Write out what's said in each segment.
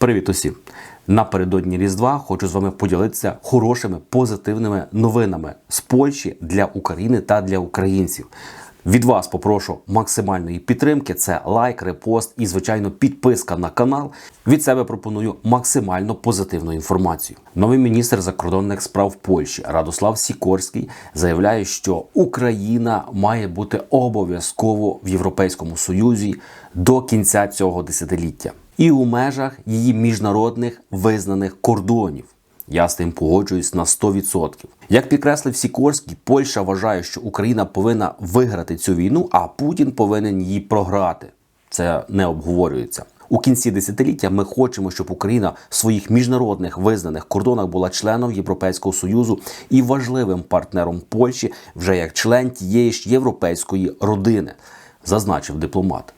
Привіт усім! Напередодні Різдва хочу з вами поділитися хорошими позитивними новинами з Польщі для України та для українців. Від вас попрошу максимальної підтримки. Це лайк, репост і, звичайно, підписка на канал. Від себе пропоную максимально позитивну інформацію. Новий міністр закордонних справ Польщі Радослав Сікорський заявляє, що Україна має бути обов'язково в Європейському Союзі до кінця цього десятиліття і у межах її міжнародних визнаних кордонів. Я з тим погоджуюсь на 100%. Як підкреслив Сікорський, Польща вважає, що Україна повинна виграти цю війну, а Путін повинен її програти. Це не обговорюється. У кінці десятиліття ми хочемо, щоб Україна в своїх міжнародних визнаних кордонах була членом Європейського союзу і важливим партнером Польщі вже як член тієї ж європейської родини, зазначив дипломат.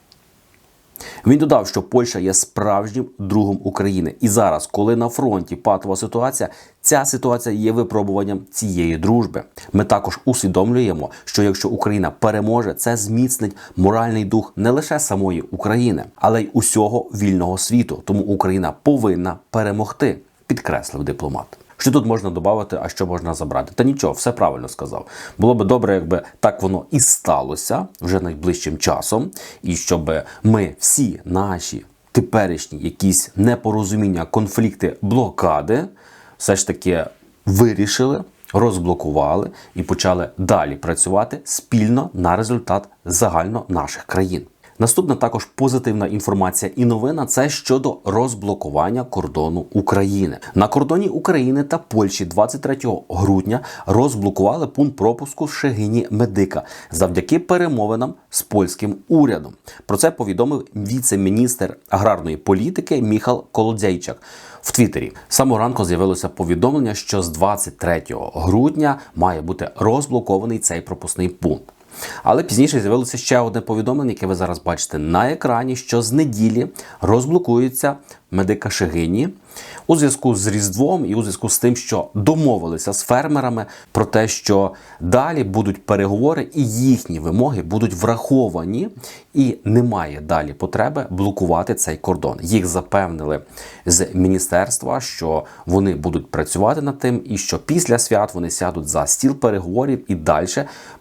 Він додав, що Польща є справжнім другом України. І зараз, коли на фронті патова ситуація, ця ситуація є випробуванням цієї дружби. Ми також усвідомлюємо, що якщо Україна переможе, це зміцнить моральний дух не лише самої України, але й усього вільного світу. Тому Україна повинна перемогти, підкреслив дипломат. Що тут можна додати, а що можна забрати? Та нічого, все правильно сказав. Було би добре, якби так воно і сталося вже найближчим часом, і щоб ми всі наші теперішні якісь непорозуміння, конфлікти, блокади все ж таки вирішили. Розблокували і почали далі працювати спільно на результат загально наших країн. Наступна також позитивна інформація і новина це щодо розблокування кордону України. На кордоні України та Польщі 23 грудня розблокували пункт пропуску Шегині Медика завдяки перемовинам з польським урядом. Про це повідомив віце-міністр аграрної політики Міхал Колодзейчак. В Твіттері З самого ранку з'явилося повідомлення, що з 23 грудня має бути розблокований цей пропускний пункт. Але пізніше з'явилося ще одне повідомлення, яке ви зараз бачите на екрані, що з неділі розблокується медика Шегині у зв'язку з Різдвом і у зв'язку з тим, що домовилися з фермерами про те, що далі будуть переговори і їхні вимоги будуть враховані, і немає далі потреби блокувати цей кордон. Їх запевнили з міністерства, що вони будуть працювати над тим, і що після свят вони сядуть за стіл переговорів і далі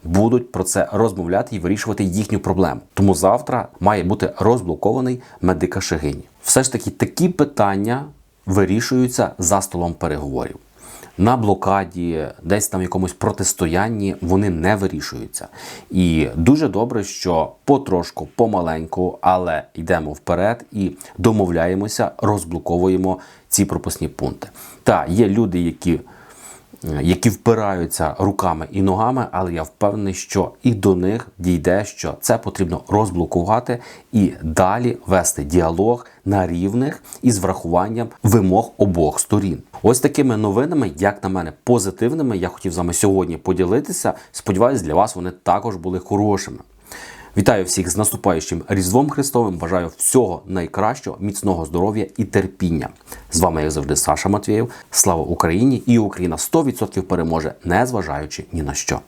будуть про це розмовляти і вирішувати їхню проблему. Тому завтра має бути розблокований медика Шегині. Все ж таки такі питання вирішуються за столом переговорів. На блокаді, десь там в якомусь протистоянні вони не вирішуються. І дуже добре, що потрошку, помаленьку, але йдемо вперед і домовляємося, розблоковуємо ці пропускні пункти. Та є люди, які які впираються руками і ногами, але я впевнений, що і до них дійде, що це потрібно розблокувати і далі вести діалог на рівних із врахуванням вимог обох сторін. Ось такими новинами, як на мене, позитивними, я хотів з вами сьогодні поділитися. Сподіваюсь, для вас вони також були хорошими. Вітаю всіх з наступаючим Різдвом Христовим. Бажаю всього найкращого, міцного здоров'я і терпіння. З вами, як завжди, Саша Матвєєв. Слава Україні! І Україна 100% переможе, не зважаючи ні на що.